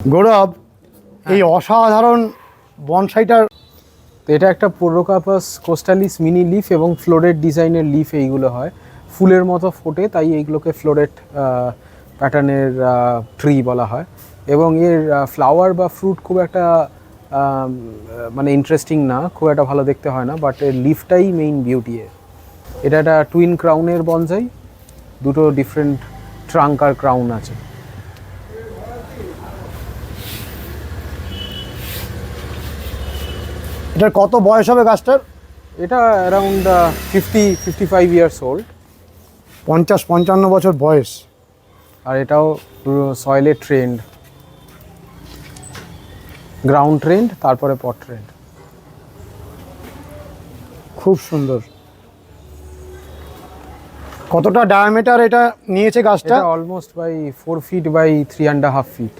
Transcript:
গৌরব এই অসাধারণ বনসাইটার এটা একটা পোরোকাপাস কোস্টালিস মিনি লিফ এবং ফ্লোরেট ডিজাইনের লিফ এইগুলো হয়। ফুলের মতো ফোটে তাই এইগুলোকে ফ্লোরেট প্যাটার্নের ট্রি বলা হয়। এবং এর ফ্লাওয়ার বা ফ্রুট খুব একটা মানে ইন্টারেস্টিং না খুব একটা ভালো দেখতে হয় না বাট এর লিফটাই মেইন বিউটি এর। এটা একটা টুইন ক্রাউনের বনজাই দুটো ডিফারেন্ট ট্রাঙ্ক আর ক্রাউন আছে। এটার কত বয়স হবে গাছটার? এটা around fifty fifty five years old পঞ্চাশ পঞ্চান্ন বছর বয়স। আর এটাও পুরো সয়েলের ট্রেন্ড গ্রাউন্ড ট্রেন্ড তারপরে পট ট্রেন্ড খুব সুন্দর। কতটা ডায়ামিটার এটা নিয়েছে গাছটা? Almost by four feet by three and half feet